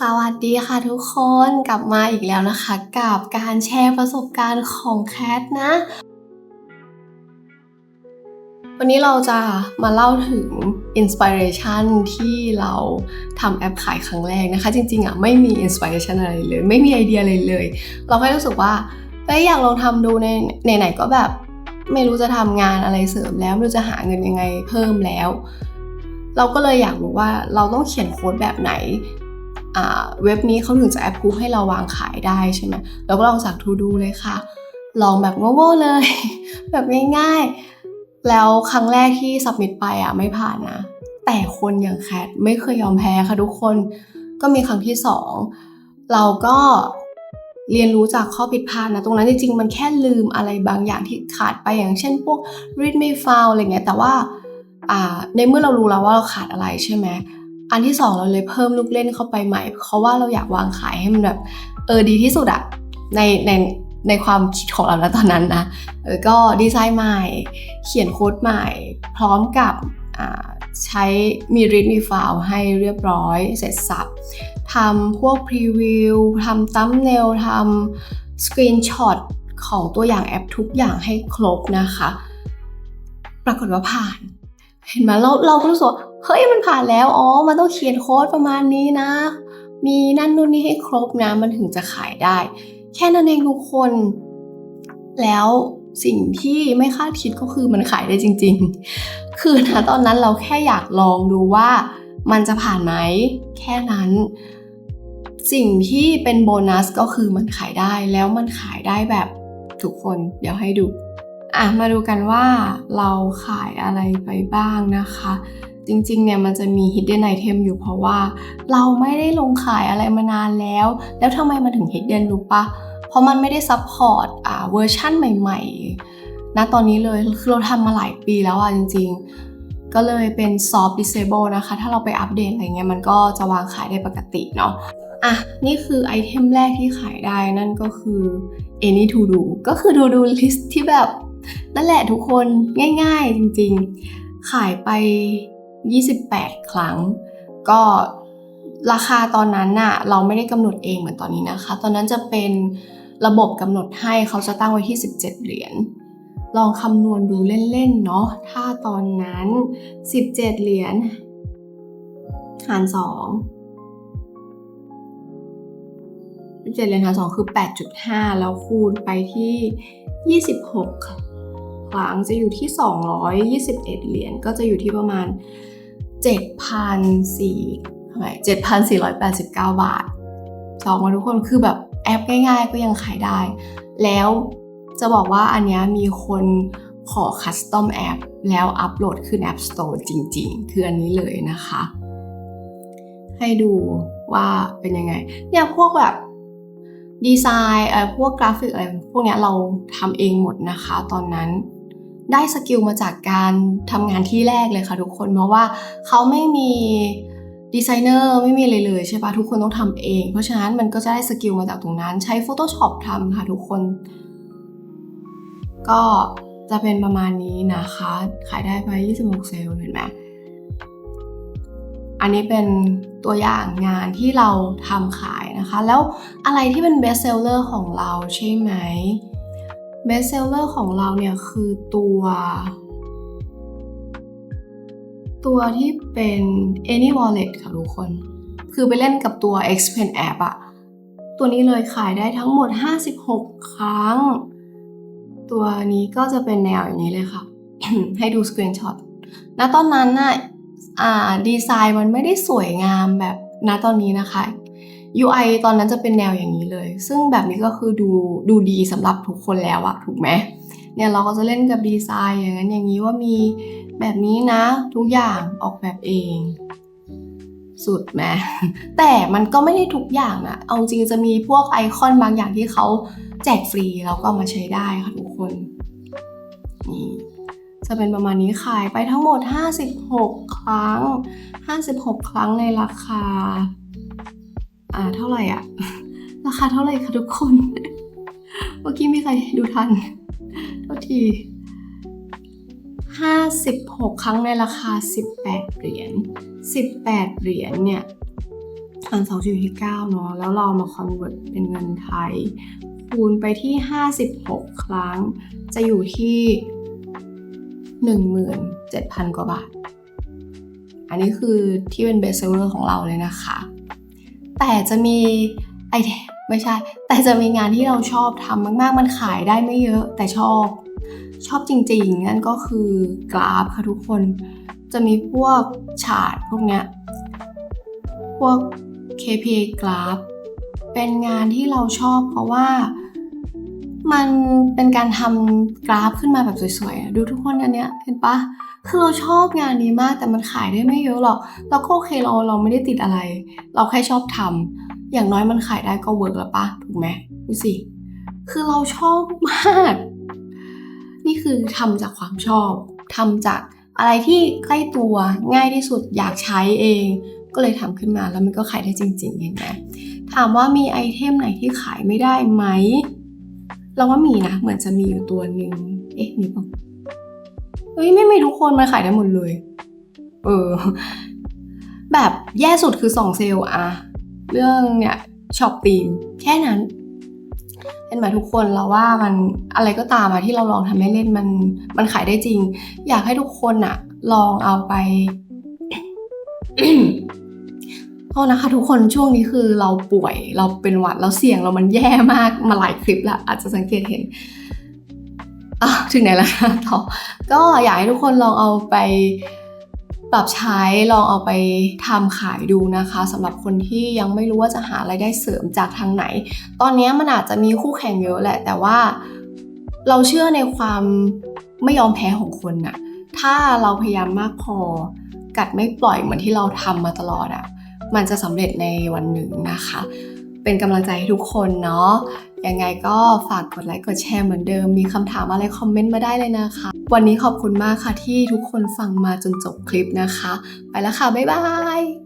สวัสดีค่ะทุกคนกลับมาอีกแล้วนะคะ กับการแชร์ประสบการณ์ของแคทนะ วันนี้เราจะมาเล่าถึงอินสปิเรชันที่เราทำแอปขายครั้งแรกนะคะ จริงๆอะไม่มีอินสปิเรชันอะไรเลย ไม่มีไอเดียอะไรเลย เราแค่รู้สึกว่าเอ้ยอยากลองทำดูในไหนๆก็แบบ ไม่รู้จะทำงานอะไรเสริมแล้ว ไม่รู้จะหาเงินยังไงเพิ่มแล้ว เราก็เลยอยากรู้ว่าเราต้องเขียนโค้ดแบบไหน เว็บนี้เขาถึงจะแอปพูให้เราวางขายได้ใช่ไหมเราก็ลองจากทูดูเลยค่ะ ลองแบบโง่ๆเลย แบบง่ายๆ แล้วครั้งแรกที่สับมิดไปอะไม่ผ่านนะ แต่คนอย่างแคทไม่เคยยอมแพ้ค่ะทุกคน ก็มีครั้งที่สองเราก็เรียนรู้จากข้อผิดพลาดนะ ตรงนั้นจริงๆ มันแค่ลืมอะไรบางอย่างที่ขาดไปอย่างเช่นพวก read me file อะไรเงี้ยแต่ว่าในเมื่อเรารู้แล้วว่าเราขาดอะไรใช่ไหม อันที่สองเราเลยเพิ่มลูกเล่นเข้าไปใหม่ เพราะว่าเราอยากวางขายให้มันแบบเออดีที่สุดอะในในในความคิดของเราแล้วตอนนั้นนะเออก็ดีไซน์ใหม่ เขียนโค้ดใหม่ พร้อมกับใช้มีรีดมีฟล์ให้เรียบร้อยเสร็จสับทำพวกพรีวิวทำตั้มเนลทำสกรีนช็อตของตัวอย่างแอปทุกอย่างให้ครบนะคะ ปรากฏว่าผ่าน เห็นไหมเราเราก็รู้สึกเฮ้ยมันผ่านแล้วอ๋อมันต้องเขียนโค้ดประมาณนี้นะ มีนั่นนู่นนี่ให้ครบนะมันถึงจะขายได้ แค่นั้นเองทุกคน แล้วสิ่งที่ไม่คาดคิดก็คือมันขายได้จริง ๆ คือนะตอนนั้นเราแค่อยากลองดูว่ามันจะผ่านไหมแค่นั้น สิ่งที่เป็นโบนัสก็คือมันขายได้แล้วมันขายได้แบบทุกคนเดี๋ยวให้ดู อะมาดูกันว่าเราขายอะไรไปบ้างนะคะ จริงๆเนี่ยมันจะมี hidden item อยู่เพราะว่า เราไม่ได้ลงขายอะไรมานานแล้ว แล้วทำไมมันถึง hidden รู้ปะเพราะมันไม่ได้ support อ่าเวอร์ชั่นใหม่ๆณตอนนี้เลยคือเราทำมาหลายปีแล้วอะจริง ๆ ก็เลยเป็น soft disable นะคะ ถ้าเราไปอัปเดตอะไรเงี้ยมันก็จะวางขายได้ปกติเนาะอะนี่คือไอเทมแรกที่ขายได้นั่นก็คือ any to do ก็คือ to do list ที่แบบ นั่นแหละทุกคนง่ายๆจริงๆ ขายไป 28 ครั้ง ก็ราคาตอนนั้นน่ะเราไม่ได้กำหนดเองเหมือนตอนนี้นะคะ ตอนนั้นจะเป็นระบบกำหนดให้เขาจะตั้งไว้ที่ 17 เหรียญลองคำนวณดูเล่นๆเนาะถ้าตอนนั้น 17 เหรียญหาร 2 17เหรียญหาร2คือ 8.5 แล้วคูณไปที่ 26 ครั้งจะอยู่ที่ 221 เหรียญก็จะอยู่ที่ประมาณ 7,400ทำไม7,489 บาทจองมาทุกคนคือแบบแอปง่ายๆก็ยังขายได้ แล้วจะบอกว่าอันนี้มีคนขอคัสตอมแอปแล้วอัปโหลดขึ้น App Store จริงๆ คืออันนี้เลยนะคะ ให้ดูว่าเป็นยังไง เนี่ยพวกแบบดีไซน์เอ่อพวกกราฟิกอะไรพวกนี้เราทำเองหมดนะคะตอนนั้น ได้สกิลมาจากการทำงานที่แรกเลยค่ะทุกคนเพราะว่าเขาไม่มีดีไซเนอร์ไม่มีเลยเลยใช่ปะทุกคนต้องทำเอง เพราะฉะนั้นมันก็จะได้สกิลมาจากตรงนั้น ใช้ Photoshop ทำค่ะทุกคน ก็จะเป็นประมาณนี้นะคะ ขายได้ไป 26 เซลล์เห็นไหมอันนี้เป็นตัวอย่างงานที่เราทำขายนะคะ แล้วอะไรที่เป็น best seller ของเราใช่ไหม เบสเซลเลอร์ของเราเนี่ยคือตัว ตัวที่เป็น Any Wallet ค่ะทุกคน คือไปเล่นกับตัว Xpen App อะตัวนี้เลยขายได้ทั้งหมด 56 ครั้ง ตัวนี้ก็จะเป็นแนวอย่างนี้เลยค่ะ ให้ดูสกรีนช็อตณตอนนั้นน่ะดีไซน์มันไม่ได้สวยงามแบบณตอนนี้นะคะ UI ตอนนั้นจะเป็นแนวอย่างนี้เลย ซึ่งแบบนี้ก็คือดูดูดีสำหรับทุกคนแล้วอะถูกไหมเนี่ยเราก็จะเล่นกับดีไซน์อย่างนั้นอย่างนี้ว่ามีแบบนี้นะ ทุกอย่างออกแบบเอง สุดไหมแต่มันก็ไม่ได้ทุกอย่างนะเอาจริงจะมีพวกไอคอนบางอย่างที่เขาแจกฟรีเราก็มาใช้ได้ค่ะทุกคนนี่จะเป็นประมาณนี้ขายไปทั้งหมด 56 ครั้ง 56 ครั้งในราคา อ่าเท่าไหร่อะ ราคาเท่าไหร่คะทุกคน เมื่อกี้มีใครดูทันโทษที56 ครั้งในราคา 18 เหรียญ 18 เหรียญเนี่ยส่วน2จะอยู่ที่9เนาะ แล้วเรามาคอนเวิร์ตเป็นเงินไทย คูณไปที่ 56 ครั้ง จะอยู่ที่ 17,000 กว่าบาท อันนี้คือที่เป็นเบสเซอร์ของเราเลยนะคะ แต่จะมีไอเทมไม่ใช่ แต่จะมีงานที่เราชอบทำมาก ๆ มันขายได้ไม่เยอะ แต่ชอบ ชอบจริง ๆ นั่นก็คือกราฟค่ะทุกคน จะมีพวกฉาดพวกเนี้ย พวก KPA กราฟ เป็นงานที่เราชอบเพราะว่า มันเป็นการทำกราฟขึ้นมาแบบสวยๆ ดูทุกคนอันเนี้ยเห็นปะคือเราชอบงานนี้มากแต่มันขายได้ไม่เยอะหรอก เราก็โอเคเราเราไม่ได้ติดอะไร เราแค่ชอบทำอย่างน้อยมันขายได้ก็เวิร์กแล้วปะถูกไหมดูสิ คือเราชอบมาก นี่คือทำจากความชอบทำจากอะไรที่ใกล้ตัวง่ายที่สุดอยากใช้เอง ก็เลยทำขึ้นมาแล้วมันก็ขายได้จริงๆเห็นไหมถามว่ามีไอเทมไหนที่ขายไม่ได้ไหม เราว่ามีนะ เหมือนจะมีอยู่ตัวหนึ่งเอ๊ะมีปะเฮ้ยไม่มีทุกคนมันขายได้หมดเลย เออ แบบแย่สุดคือสองเซลล์อะเรื่องเนี่ยช็อปตีมแค่นั้นเห็นไหมทุกคนเราว่ามันอะไรก็ตามอะที่เราลองทำเล่นมันมันขายได้จริง อยากให้ทุกคนอะลองเอาไป โทษนะคะทุกคนช่วงนี้คือเราป่วยเราเป็นหวัดแล้วเสียงเรามันแย่มากมาหลายคลิปแล้วอาจจะสังเกตเห็นถึงไหนแล้วนะต่อก็อยากให้ทุกคนลองเอาไปปรับใช้ลองเอาไปทำขายดูนะคะสำหรับคนที่ยังไม่รู้ว่าจะหาไรายได้เสริมจากทางไหน ตอนนี้มันอาจจะมีคู่แข่งเยอะแหละ แต่ว่าเราเชื่อในความไม่ยอมแพ้ของคนน่ะถ้าเราพยายามมากพอกัดไม่ปล่อยเหมือนที่เราทำมาตลอดอะ่ะ มันจะสำเร็จในวันหนึ่งนะคะ เป็นกำลังใจให้ทุกคนเนาะยังไงก็ฝากกดไลค์กดแชร์เหมือนเดิม มีคำถามอะไรคอมเมนต์มาได้เลยนะคะ วันนี้ขอบคุณมากค่ะที่ทุกคนฟังมาจนจบคลิปนะคะ ไปแล้วค่ะ บ๊ายบาย